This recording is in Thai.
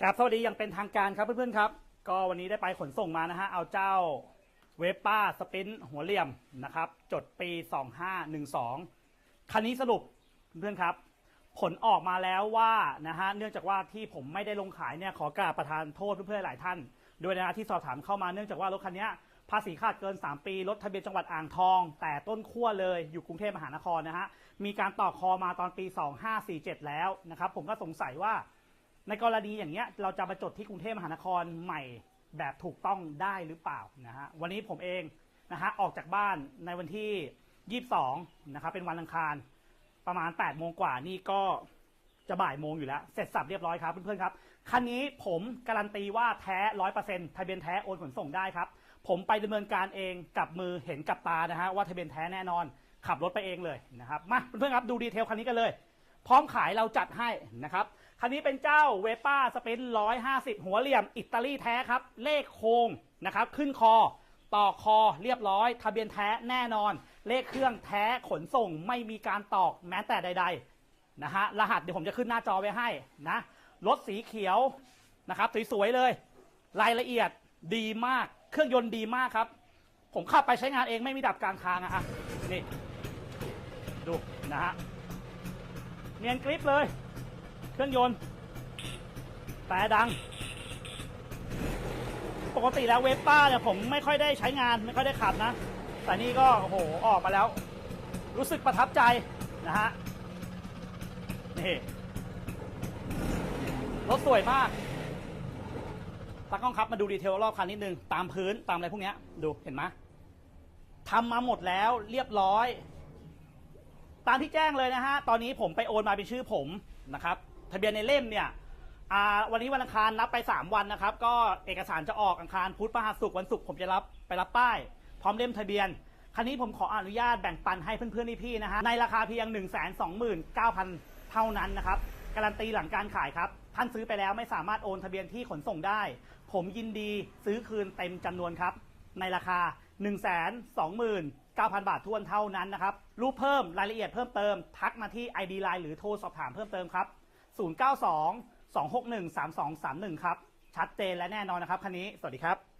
ครับสวัสดีอย่างเป็นทางการครับเพื่อนๆครับ ก็วันนี้ได้ไปขนส่งมานะฮะ เอาเจ้าเวป้าสปินหัวเหลี่ยมนะครับ จดปี 2512 คันนี้สรุปเพื่อนครับ ผลออกมาแล้วว่านะฮะเนื่องจากว่าที่ผมไม่ได้ลงขายเนี่ยขอกราบประทานโทษเพื่อนๆหลายท่านโดยนะที่สอบถามเข้ามาเนื่องจากว่ารถคันนี้ภาษีขาดเกิน 3 ปี รถทะเบียนจังหวัดอ่างทอง แต่ต้นขั้วเลยอยู่กรุงเทพมหานครนะฮะ มีการต่อคอมาตอนปี 2547 แล้วนะครับ ผมก็สงสัยว่าในกรณีอย่างเงี้ยเราจะมาจดที่กรุงเทพมหานครใหม่แบบถูกต้องได้หรือเปล่านะฮะวันนี้ผมเองนะฮะออกจากบ้านในวันที่ 22 นะครับเป็นวันอังคารประมาณ 8 โมงกว่านี่ก็จะบ่ายโมงอยู่แล้ว เสร็จสับเรียบร้อยครับ เพื่อนๆครับ คันนี้ผมการันตีว่าแท้ร้อยเปอร์เซ็นต์ทะเบียนแท้โอนขนส่งได้ครับ ผมไปดำเนินการเองกับมือเห็นกับตานะฮะว่าทะเบียนแท้แน่นอน ขับรถไปเองเลยนะครับมาเพื่อนๆครับดูดีเทลคันนี้กันเลย พร้อมขายเราจัดให้นะครับคันนี้เป็นเจ้าเวป้าสเปนร้อยห้าสิบหัวเหลี่ยมอิตาลีแท้ครับ เลขโครงนะครับขึ้นคอต่อคอเรียบร้อย ทะเบียนแท้แน่นอน เลขเครื่องแท้ขนส่งไม่มีการตอกแม้แต่ใด ๆนะฮะรหัสเดี๋ยวผมจะขึ้นหน้าจอไว้ให้นะรถสีเขียวนะครับสวยๆเลย รายละเอียดดีมาก เครื่องยนต์ดีมากครับ ผมขับไปใช้งานเองไม่มีดับกลางทางอะฮะนี่ ดูนะฮะเนียนกริปเลย เครื่องยนต์แต่ดัง ปกติแล้วเวฟป้าเนี่ยผมไม่ค่อยได้ใช้งานไม่ค่อยได้ขับนะ แต่นี่ก็โอ้โหออกมาแล้ว รู้สึกประทับใจนะฮะนี่รถสวยมากตากล้องครับมาดูดีเทลรอบคันนิดนึง ตามพื้นตามอะไรพวกนี้ดูเห็นไหม ทำมาหมดแล้วเรียบร้อย ตามที่แจ้งเลยนะฮะ ตอนนี้ผมไปโอนมาเป็นชื่อผมนะครับทะเบียนในเล่มเนี่ยวันนี้วันอังคารนับไป 3 วันนะครับ ก็เอกสารจะออกอังคารพุธพฤหัสศุกร์วันศุกร์ผมจะรับไปรับป้าย พร้อมเล่มทะเบียน คันนี้ผมขออนุญาตแบ่งปันให้เพื่อนๆพี่ๆนะฮะในราคาเพียง 1 2 9 0 0 0 เท่านั้นนะครับ การันตีหลังการขายครับ ท่านซื้อไปแล้วไม่สามารถโอนทะเบียนที่ขนส่งได้ ผมยินดีซื้อคืนเต็มจำนวนครับ ในราคา 1 2 9 0 0 0 บาททวนเท่านั้นนะครับ รูปเพิ่มรายละเอียดเพิ่มเติม ทักมาที่ ID Line หรือโทรสอบถามเพิ่มเติมครับ 092 261 3231 ครับ ชัดเจนและแน่นอนนะครับคันนี้ สวัสดีครับ